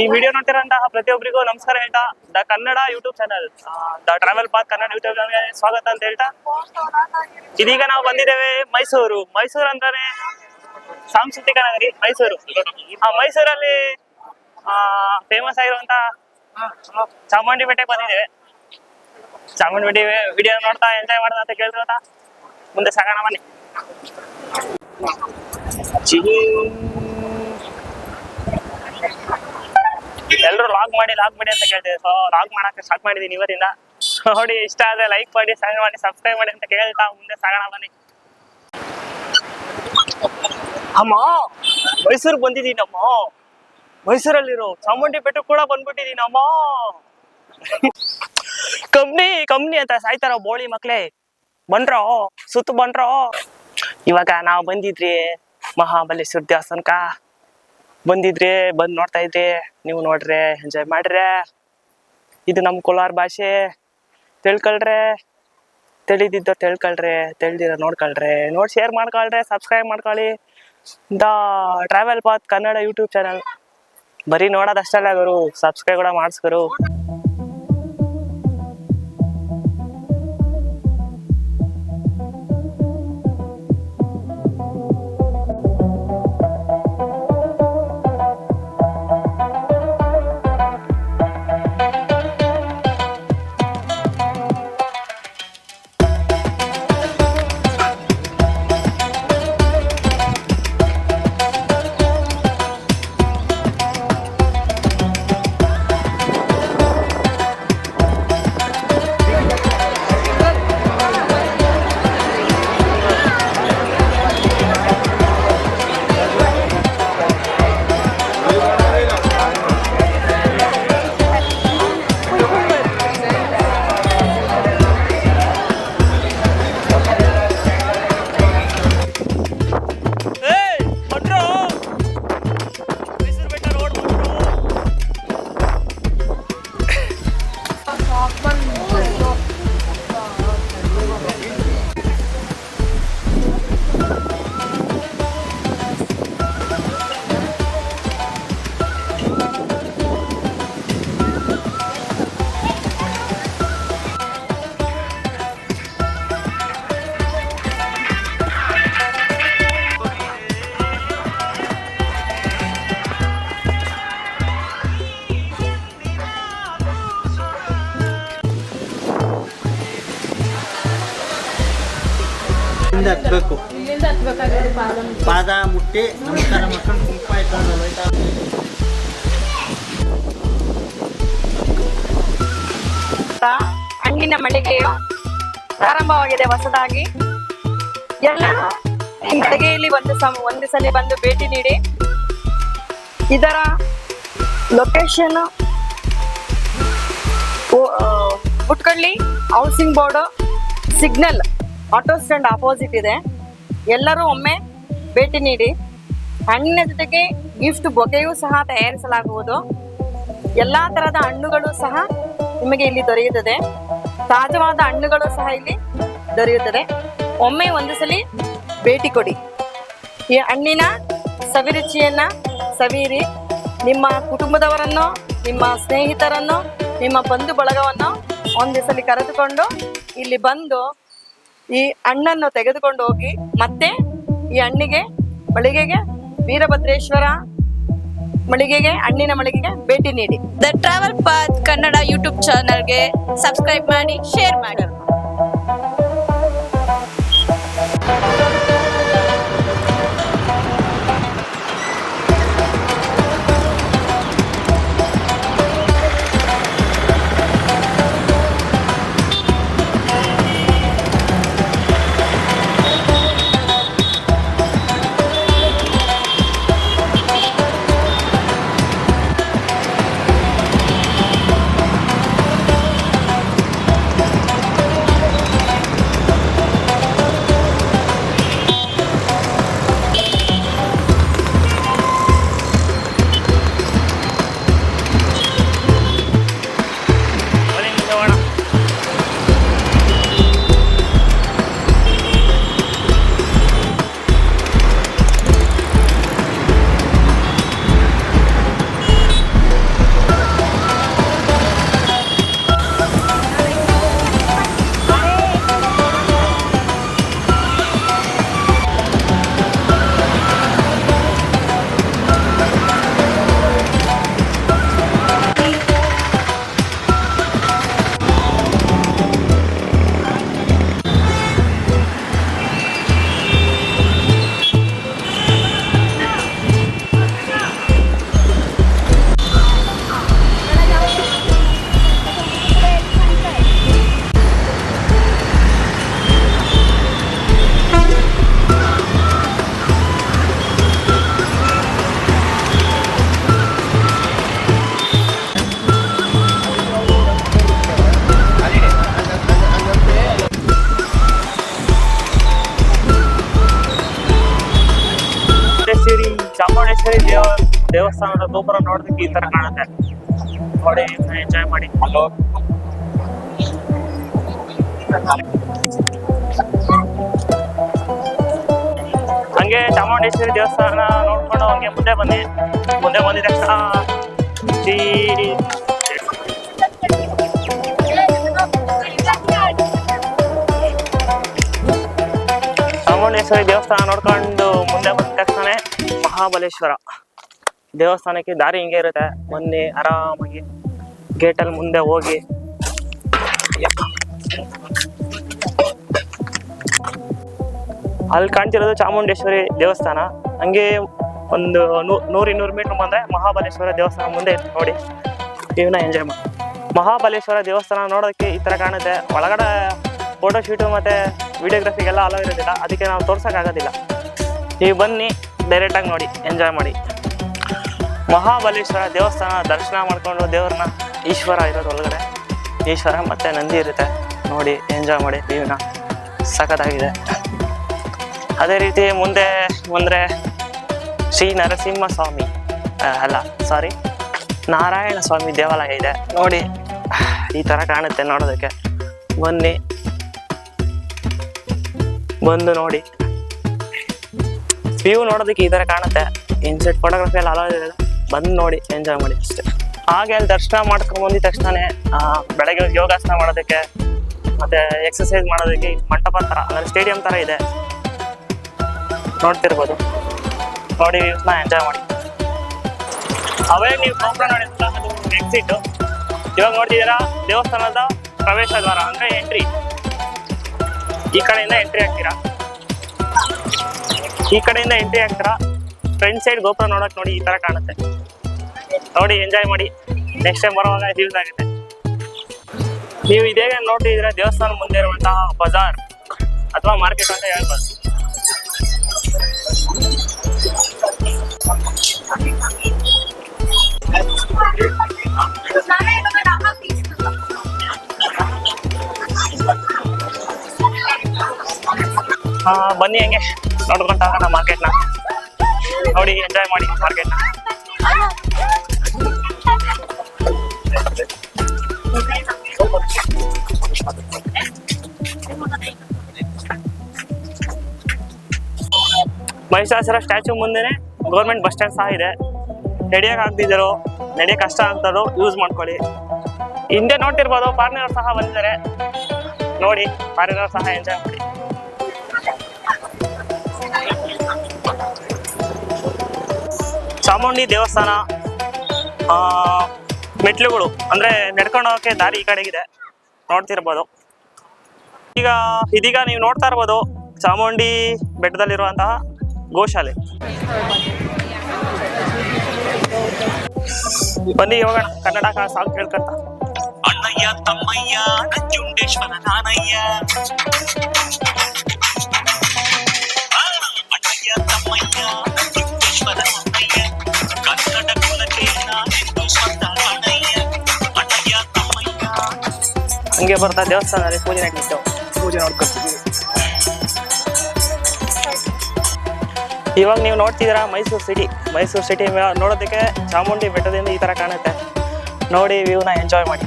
ಈ ವಿಡಿಯೋ ನೋಡ್ತಿರೋಂತಹ ಪ್ರತಿಯೊಬ್ಬರಿಗೂ ನಮಸ್ಕಾರ ಹೇಳ್ತಾ, the Kannada YouTube channel the travel path Kannada YouTube channel ಸ್ವಾಗತ ಅಂತ ಹೇಳ್ತಾ. ಇದೀಗ ನಾವು ಬಂದಿದ್ದೇವೆ ಮೈಸೂರು. ಮೈಸೂರು ಅಂದ್ರೆ ಸಾಂಸ್ಕೃತಿಕ ನಗರಿ, ಮೈಸೂರು. ಆ, ಮೈಸೂರಲ್ಲಿ, ಆ ಫೇಮಸ್ ಆಗಿರುವಂತ ಚಾಮುಂಡಿ ಬೆಟ್ಟಕ್ಕೆ ಬಂದಿದ್ದೇವೆ. ಚಾಮುಂಡಿ ಬೆಟ್ಟ ವಿಡಿಯೋ ನೋಡ್ತಾ ಎಂಜಾಯ್ ಮಾಡ್ತಾ ಅಂತ ಕೇಳ್ತಾ ಮುಂದೆ ಸಾಗಣ, ಬನ್ನಿ. ಎಲ್ಲರೂ ಲಾಗ್ ಮಾಡಿ ಲಾಗ್ ಮಾಡಿ ಅಂತ ಕೇಳ್ತೀವಿ ಸೊ ಲಾಗ್ ಮಾಡಕ್ಕೆ ಸ್ಟಾರ್ಟ್ ಮಾಡಿದೀನಿ ಇವತ್ತಿಂದ. ನೋಡಿ, ಇಷ್ಟ ಆದ್ರೆ ಲೈಕ್ ಮಾಡಿ ಶೇರ್ ಮಾಡಿ ಸಬ್ಸ್ಕ್ರೈಬ್ ಮಾಡಿ ಅಂತ ಕೇಳ್ತಾ ಮುಂದೆ ಸಾಗೋಣ, ಬನ್ನಿ. ಅಮ್ಮ ಮೈಸೂರು ಬಂದಿದ್ದೀನಮ್ಮ ಮೈಸೂರಲ್ಲಿರೋ ಚಾಮುಂಡಿ ಬೆಟ್ಟ ಕೂಡ ಬಂದ್ಬಿಟ್ಟಿದ್ದೀನಮ್ಮ ಕಂಪ್ನಿ ಕಂಪ್ನಿ ಅಂತ ಸಾಯ್ತಾರ ಬೋಳಿ ಮಕ್ಳೇ. ಬಂದ್ರೋ? ಸುತ್ತ ಬಂದ್ರೋ? ಇವಾಗ ನಾವು ಬಂದಿದ್ರಿ ಮಹಾಬಲೇಶ್ವರ ದೇವಸ್ಥಾನಕ್ಕ. ಬಂದಿದ್ರಿ, ಬಂದ್ ನೋಡ್ತಾ ಇದ್ರಿ ನೀವು ನೋಡ್ರಿ ಎಂಜಾಯ್ ಮಾಡ್ರಿ. ಇದು ನಮ್ಮ ಕೋಲಾರ ಭಾಷೆ. ತಿಳ್ಕೊಳ್ರೆ. ತಿಳಿದಿದ್ದ ತಿಳ್ಕೊಳ್ರಿ, ತಿಳಿದಿರ ನೋಡ್ಕೊಳ್ರಿ. ನೋಡಿ ಶೇರ್ ಮಾಡ್ಕೊಳ್ರಿ ಸಬ್ಸ್ಕ್ರೈಬ್ ಮಾಡ್ಕೊಳ್ಳಿ. The travel path Kannada YouTube channel ಬರೀ ನೋಡೋದಷ್ಟಲ್ಲ ಗುರು ಸಬ್ಸ್ಕ್ರೈಬ್ ಕೂಡ ಮಾಡಿಸ್ಕರು ಹಿಂದೆ ಹತ್ಬೇಕು. ಇಲ್ಲಿಂದ ಹತ್ಬೇಕಾಗಿರೋದು ಪಾದ ಪಾದ ಮುಟ್ಟಿ ನಮಸ್ಕಾರ ಮಾಡ್ಕೊಂಡು ಕುಂಕುಮ ಇಟ್ಕೊಂಡು ಹೋಯ್ತಾ ಹಣ್ಣಿನ ಮಳಿಗೆಯು ಪ್ರಾರಂಭವಾಗಿದೆ ಹೊಸದಾಗಿ. ಎಲ್ಲ ಮಳಿಗೆಯಲ್ಲಿ ಒಂದು ಸಮ ಒಂದು ಸಲ ಬಂದು ಭೇಟಿ ನೀಡಿ. ಇದರ location Putkalli housing board signal auto stand opposite ಇದೆ. ಎಲ್ಲರೂ ಒಮ್ಮೆ ಭೇಟಿ ನೀಡಿ. ಹಣ್ಣಿನ ಜೊತೆಗೆ ಗಿಫ್ಟ್ ಬೊಗೆಯೂ ಸಹ ತಯಾರಿಸಲಾಗುವುದು. ಎಲ್ಲ ತರಹದ ಹಣ್ಣುಗಳು ಸಹ ನಿಮಗೆ ಇಲ್ಲಿ ದೊರೆಯುತ್ತದೆ. ತಾಜವಾದ ಹಣ್ಣುಗಳು ಸಹ ಇಲ್ಲಿ ದೊರೆಯುತ್ತದೆ. ಒಮ್ಮೆ ಒಂದು ಸಲ ಭೇಟಿ ಕೊಡಿ. ಈ ಹಣ್ಣಿನ ಸವಿರುಚಿಯನ್ನ ಸವಿರಿ ನಿಮ್ಮ ಕುಟುಂಬದವರನ್ನು, ನಿಮ್ಮ ಸ್ನೇಹಿತರನ್ನು, ನಿಮ್ಮ ಬಂಧು ಬಳಗವನ್ನು ಒಂದು ಸಲ ಕರೆದುಕೊಂಡು ಇಲ್ಲಿ ಬಂದು ಈ ಹಣ್ಣನ್ನು ತೆಗೆದುಕೊಂಡು ಹೋಗಿ ಮತ್ತೆ ಈ ಹಣ್ಣಿಗೆ ಮಳಿಗೆಗೆ, ವೀರಭದ್ರೇಶ್ವರ ಮಳಿಗೆಗೆ ಹಣ್ಣಿನ ಮಳಿಗೆಗೆ ಭೇಟಿ ನೀಡಿ. The travel path Kannada YouTube ಚಾನಲ್ಗೆ ಸಬ್ಸ್ಕ್ರೈಬ್ ಮಾಡಿ ಶೇರ್ ಮಾಡಿ. ದೇವ ದೇವಸ್ಥಾನದ ಗೋಪುರ ನೋಡೋದಕ್ಕೆ ಈ ತರ ಕಾಣುತ್ತೆ. ನೋಡಿ ಎಂಜಾಯ್ ಮಾಡಿ. ಹಲೋ ಹಂಗೆ ಚಾಮುಂಡೇಶ್ವರಿ ದೇವಸ್ಥಾನ ನೋಡ್ಕೊಂಡು ಹಂಗೆ ಮುಂದೆ ಬನ್ನಿ. ಮುಂದೆ ಬಂದಿದ. ತಕ್ಷಣ ಚಾಮುಂಡೇಶ್ವರಿ ದೇವಸ್ಥಾನ ನೋಡ್ಕೊಂಡು ಮುಂದೆ ಬಂದ ಮಹಾಬಲೇಶ್ವರ. ದೇವಸ್ಥಾನಕ್ಕೆ ದಾರಿ ಹಿಂಗೆ ಇರುತ್ತೆ. ಬನ್ನಿ, ಆರಾಮಾಗಿ ಗೇಟಲ್ಲಿ ಮುಂದೆ ಹೋಗಿ. ಅಲ್ಲಿ ಕಾಣ್ತಿರೋದು ಚಾಮುಂಡೇಶ್ವರಿ ದೇವಸ್ಥಾನ. ಹಂಗೆ ಒಂದು ನೂರು ಇನ್ನೂರು ಮೀಟರ್ ಬಂದರೆ ಮಹಾಬಲೇಶ್ವರ ದೇವಸ್ಥಾನ ಮುಂದೆ ಇತ್ತು ನೋಡಿ. ಇವನ್ನ ಎಂಜಾಯ್ ಮಾಡಿ. ಮಹಾಬಲೇಶ್ವರ ದೇವಸ್ಥಾನ ನೋಡೋದಕ್ಕೆ ಈ ಥರ ಕಾಣುತ್ತೆ. ಒಳಗಡೆ ಫೋಟೋ ಮತ್ತು ಮತ್ತೆ ವಿಡಿಯೋಗ್ರಫಿಗೆಲ್ಲ ಅಲೋ ಇರೋದಿಲ್ಲ. ಅದಕ್ಕೆ ನಾವು ತೋರ್ಸೋಕ್ಕಾಗೋದಿಲ್ಲ. ನೀವು ಬನ್ನಿ. ಡೈರೆಕ್ಟಾಗಿ ನೋಡಿ ಎಂಜಾಯ್ ಮಾಡಿ. ಮಹಾಬಲೇಶ್ವರ ದೇವಸ್ಥಾನ, ದರ್ಶನ ಮಾಡ್ಕೊಂಡು ದೇವ್ರನ್ನ ಈಶ್ವರ ಇರೋದು ಒಳಗಡೆ. ಈಶ್ವರ ಮತ್ತೆ ನಂದಿ ಇರುತ್ತೆ. ನೋಡಿ ಎಂಜಾಯ್ ಮಾಡಿ ವ್ಯೂನ ಸಖತ್ತಾಗಿದೆ. ಅದೇ ರೀತಿ ಮುಂದೆ ಬಂದರೆ ಶ್ರೀ ನರಸಿಂಹ ಸ್ವಾಮಿ ಅಲ್ಲ ಸಾರಿ ನಾರಾಯಣ ಸ್ವಾಮಿ ದೇವಾಲಯ ಇದೆ. ನೋಡಿ, ಈ ಥರ ಕಾಣುತ್ತೆ ನೋಡೋದಕ್ಕೆ. ಬನ್ನಿ. ಬಂದು ನೋಡಿ. ವ್ಯೂ ನೋಡೋದಕ್ಕೆ ಈ ಥರ ಕಾಣುತ್ತೆ. ಇನ್ಸೆಟ್ ಫೋಟೋಗ್ರಫಿ ಎಲ್ಲ ಇದೆ ಬಂದು ನೋಡಿ ಎಂಜಾಯ್ ಮಾಡಿ ಅಷ್ಟೇ. ಹಾಗೆ ಅಲ್ಲಿ ದರ್ಶನ ಮಾಡ್ಕೊಂಡು ಬಂದಿದ ತಕ್ಷಣನೇ ಬೆಳಗ್ಗೆ ಯೋಗಾಸನ ಮಾಡೋದಕ್ಕೆ, ಮತ್ತೆ ಎಕ್ಸಸೈಸ್ ಮಾಡೋದಕ್ಕೆ ಮಂಟಪ ಥರ ಅಂದರೆ ಸ್ಟೇಡಿಯಂ ಥರ ಇದೆ. ನೋಡ್ತಿರ್ಬೋದು. ನೋಡಿ ವ್ಯೂಸ್ನ ಎಂಜಾಯ್ ಮಾಡಿ. ಅವೇ ನೀವು ಗೋಪುರ ನೋಡಿದ್ರಲ್ಲ, ಅದು ಎಕ್ಸಿಟ್ ಇವಾಗ ನೋಡ್ತಿದ್ದೀರಾ, ದೇವಸ್ಥಾನದ ಪ್ರವೇಶ ದ್ವಾರ, ಅಂದ್ರೆ ಎಂಟ್ರಿ ಈ ಕಡೆಯಿಂದ ಎಂಟ್ರಿ ಆಗ್ತೀರಾ ಈ ಕಡೆಯಿಂದ ಎಂಟ್ರಿ ಆಗ್ತೀರಾ? ಫ್ರಂಟ್ ಸೈಡ್ ಗೋಪುರ ನೋಡಕ್ ನೋಡಿ ಈ ತರ ಕಾಣುತ್ತೆ. ನೋಡಿ ಎಂಜಾಯ್ ಮಾಡಿ. ನೆಕ್ಸ್ಟ್ ಟೈಮ್ ಬರುವಾಗ ಯೂಸ್ ಆಗುತ್ತೆ. ನೀವು ಇದೇಗ ನೋಡ್ತಿದ್ರೆ ದೇವಸ್ಥಾನ ಮುಂದೆ ಇರುವಂತಹ ಬಜಾರ್ ಅಥವಾ ಮಾರ್ಕೆಟ್ ಅಂತ ಹೇಳ್ಬೋದು. ಬನ್ನಿ ಹಂಗೆ. ನೋಡ್ಕೊಂತ ಹೋಗೋಣ ಮಾರ್ಕೆಟ್ನ ನೋಡಿ ಎಂಜಾಯ್ ಮಾಡಿ ಮಾರ್ಕೆಟ್ನ ಮಹಿಷಾಸುರ ಸ್ಟ್ಯಾಚು ಮುಂದೆನೆ ಗೌರ್ಮೆಂಟ್ ಬಸ್ ಸ್ಟ್ಯಾಂಡ್ ಸಹ ಇದೆ. ನಡೆಯಕ್ ಆಗ್ತಿದ್ರು ನಡೆಯಕ್ ಕಷ್ಟ ಆಗ್ತಾರೋ ಯೂಸ್ ಮಾಡ್ಕೊಳ್ಳಿ. ಹಿಂದೆ ನೋಡ್ತಿರ್ಬೋದು ಫಾರಿನರ್ ಸಹ ಬಂದಿದ್ದಾರೆ. ನೋಡಿ ಫಾರಿನರ್ ಸಹ ಎಂಜಾಯ್ ಮಾಡಿ. ಚಾಮುಂಡಿ ದೇವಸ್ಥಾನ ಮೆಟ್ಲುಗಳು ಅಂದ್ರೆ ನಡ್ಕೊಂಡು ಹೋಗಕ್ಕೆ ದಾರಿ ಈ ಕಡೆಗಿದೆ. ನೋಡ್ತಿರ್ಬೋದು. ಈಗ ಇದೀಗ ನೀವು ನೋಡ್ತಾ ಇರ್ಬೋದು ಚಾಮುಂಡಿ ಬೆಟ್ಟದಲ್ಲಿರುವಂತಹ ಗೋಶಾಲೆ. ಬನ್ನಿ ಹೋಗೋಣ ಕನ್ನಡ ಸಾಂಗ್ ಕೇಳ್ಕೊಂತ. ಅಣ್ಣಯ್ಯ, ತಮ್ಮಯ್ಯ, ನಂಜುಂಡೇಶ್ವರ ನಾನಯ್ಯ. ಹಂಗೆ ಬರ್ತಾ ದೇವಸ್ಥಾನದಲ್ಲಿ ಪೂಜೆ ನಡೀತು. ಪೂಜೆ ನೋಡ್ಕೊತೀವಿ. ಇವಾಗ ನೀವು ನೋಡ್ತಿದ್ದೀರಾ ಮೈಸೂರು ಸಿಟಿ ಮೈಸೂರು ಸಿಟಿ ನೋಡೋದಕ್ಕೆ ಚಾಮುಂಡಿ ಬೆಟ್ಟದಿಂದ ಈ ತರ ಕಾಣುತ್ತೆ. ನೋಡಿ ವ್ಯೂನ ಎಂಜಾಯ್ ಮಾಡಿ.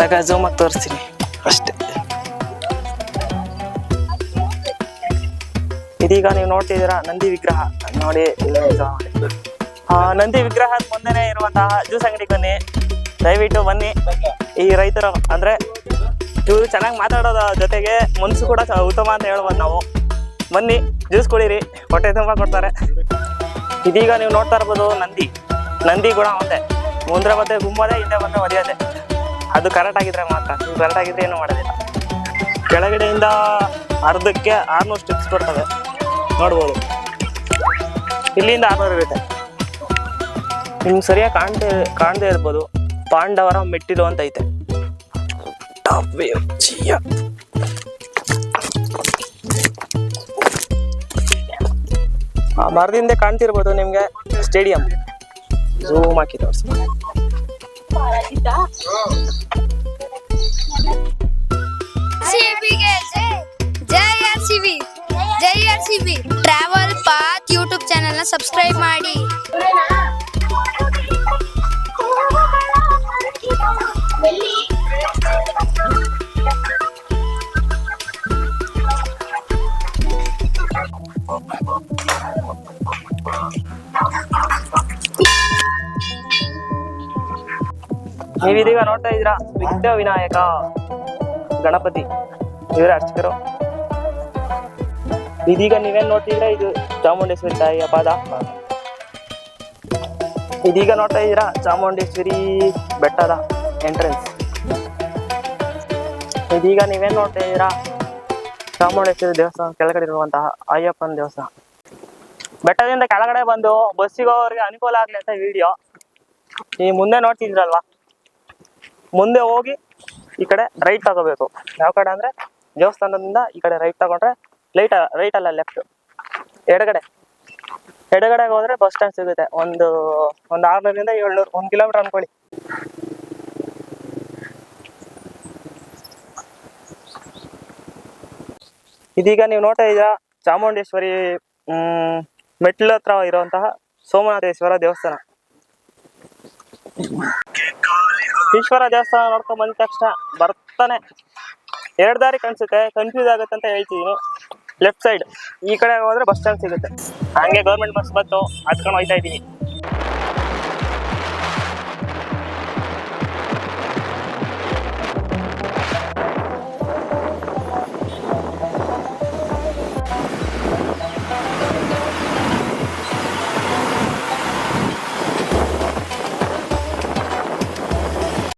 ತಗ ಆಗಿ ತೋರಿಸ್ತೀನಿ. ಅಷ್ಟೇ. ಇದೀಗ ನೀವು ನೋಡ್ತಿದ್ದೀರಾ ನಂದಿ ವಿಗ್ರಹ. ನೋಡಿ ನಂದಿ ವಿಗ್ರಹದ ಮುಂದೆನೆ ಇರುವಂತಹ ಜ್ಯೂಸ್ ಅಂಗಡಿ ಬನ್ನಿ. ದಯವಿಟ್ಟು ಬನ್ನಿ. ಈ ರೈತರು ಅಂದ್ರೆ ಇವರು ಚೆನ್ನಾಗಿ ಮಾತಾಡೋದ ಜೊತೆಗೆ ಮನ್ಸು ಕೂಡ ಉತ್ತಮ ಅಂತ ಹೇಳ್ಬೋದು ನಾವು. ಬನ್ನಿ, ಜ್ಯೂಸ್ ಕುಡೀರಿ. ಹೊಟ್ಟೆ ತುಂಬ ಕೊಡ್ತಾರೆ. ಇದೀಗ ನೀವು ನೋಡ್ತಾ ಇರ್ಬೋದು ನಂದಿ. ನಂದಿ ಗುಣ ಒಂದೇ. ಮುಂದೆ ಮತ್ತೆ ಗುಮ್ಮದೆ ಹಿಂದೆ ಬಂದ್ರೆ ಒಡೆಯೋದೆ ಅದು ಕರೆಕ್ಟ್ ಆಗಿದ್ರೆ ಮಾತ್ರ. ನೀವು ಕರೆಕ್ಟ್ ಆಗಿದ್ರೆ ಏನು ಮಾಡೋದಿಲ್ಲ. ಕೆಳಗಡೆಯಿಂದ ಅರ್ಧಕ್ಕೆ ಆರ್ನೂರು ಸ್ಟಿಪ್ಸ್ ಬರ್ತವೆ ನೋಡ್ಬೋದು. ಇಲ್ಲಿಂದ ಆರ್ನೂರು ಇರುತ್ತೆ. ನಿಮ್ಗೆ ಸರಿಯಾಗಿ ಕಾಣ್ತೇ ಕಾಣದೇ ಇರ್ಬೋದು. ಪಾಂಡವರ ಮೆಟ್ಟಿಲು ಅಂತ ಐತೆ. ಆ ಮರದಿಂದ ಕಾಣ್ತಿರ್ಬೋದು ನಿಮ್ಗೆ ಸ್ಟೇಡಿಯಂ. ಝೂಮ್ ಹಾಕಿ ಟ್ರಾವೆಲ್ ಪಾತ್ ಯೂಟ್ಯೂಬ್ ಚಾನೆಲ್ನ ಸಬ್ಸ್ಕ್ರೈಬ್ ಮಾಡಿ. ನೀವಿದೀಗ ನೋಡ್ತಾ ಇದ್ದೀರಾ ವಿಘ್ನ ವಿನಾಯಕ ಗಣಪತಿ. ಇವರೇ ಅರ್ಚಕರು. ಇದೀಗ ನೀವೇನ್ ನೋಡ್ತಿದ್ರೆ ಇದು ಚಾಮುಂಡೇಶ್ವರಿ ತಾಯಿಯ ಪಾದ. ಇದೀಗ ನೋಡ್ತಾ ಇದ್ದೀರಾ? ಚಾಮುಂಡೇಶ್ವರಿ ಬೆಟ್ಟದ ಎಂಟ್ರೆನ್ಸ್ ಇದೀಗ ನೀವೇನ್ ನೋಡ್ತಾ ಇದ್ದೀರಾ? ಚಾಮುಂಡೇಶ್ವರಿ ದೇವಸ್ಥಾನ ಕೆಳಗಡೆ ಇರುವಂತಹ ಅಯ್ಯಪ್ಪನ ದೇವಸ್ಥಾನ. ಬೆಟ್ಟದಿಂದ ಕೆಳಗಡೆ ಬಂದು ಬಸ್ಸಿಗೆ ಅನುಕೂಲ ಆಗ್ಲಿ ಅಂತ ವಿಡಿಯೋ ಈ ಮುಂದೆ ನೋಡ್ತಿದ್ರಲ್ವಾ? ಮುಂದೆ ಹೋಗಿ ಈ ಕಡೆ ರೈಟ್ ತಗೋಬೇಕು. ಯಾವ ಕಡೆ ಅಂದ್ರೆ ದೇವಸ್ಥಾನದಿಂದ ಈ ಕಡೆ ರೈಟ್ ತಗೊಂಡ್ರೆ ಲೈಟ್ ರೈಟ್ ಅಲ್ಲ ಲೆಫ್ಟ್ ಎಡಗಡೆ. ಎಡಗಡೆಗೆ ಹೋದ್ರೆ ಬಸ್ ಸ್ಟ್ಯಾಂಡ್ ಸಿಗುತ್ತೆ. ಒಂದು ಒಂದು ಆರ್ನೂರಿಂದ ಏಳ್ನೂರು, ಒಂದು ಕಿಲೋಮೀಟರ್ ಅನ್ಕೊಳ್ಳಿ. ಇದೀಗ ನೀವು ನೋಡ್ತಾ ಇದ್ದೀರಾ ಚಾಮುಂಡೇಶ್ವರಿ, ಹ್ಮ್ ಮೆಟ್ಲ ಹತ್ರ ಇರುವಂತಹ ಸೋಮನಾಥೇಶ್ವರ ದೇವಸ್ಥಾನ. ಈಶ್ವರ ದೇವಸ್ಥಾನ ನೋಡ್ಕೊಂಡ್ ಬಂದ ತಕ್ಷಣ ಬರ್ತಾನೆ. ಎರಡ್ ದಾರಿ ಕಾಣಿಸುತ್ತೆ ಕನ್ಫ್ಯೂಸ್ ಆಗುತ್ತೆ ಅಂತ ಹೇಳ್ತೀನಿ ಲೆಫ್ಟ್ ಸೈಡ್ ಈ ಕಡೆ ಹೋದ್ರೆ ಬಸ್ ಸ್ಟ್ಯಾಂಡ್ ಸಿಗುತ್ತೆ. ಹಂಗೆ ಗೌರ್ಮೆಂಟ್ ಬಸ್ ಬಂತು ಹತ್ಕೊಂಡು ಹೋಯ್ತಾ ಇದೀನಿ.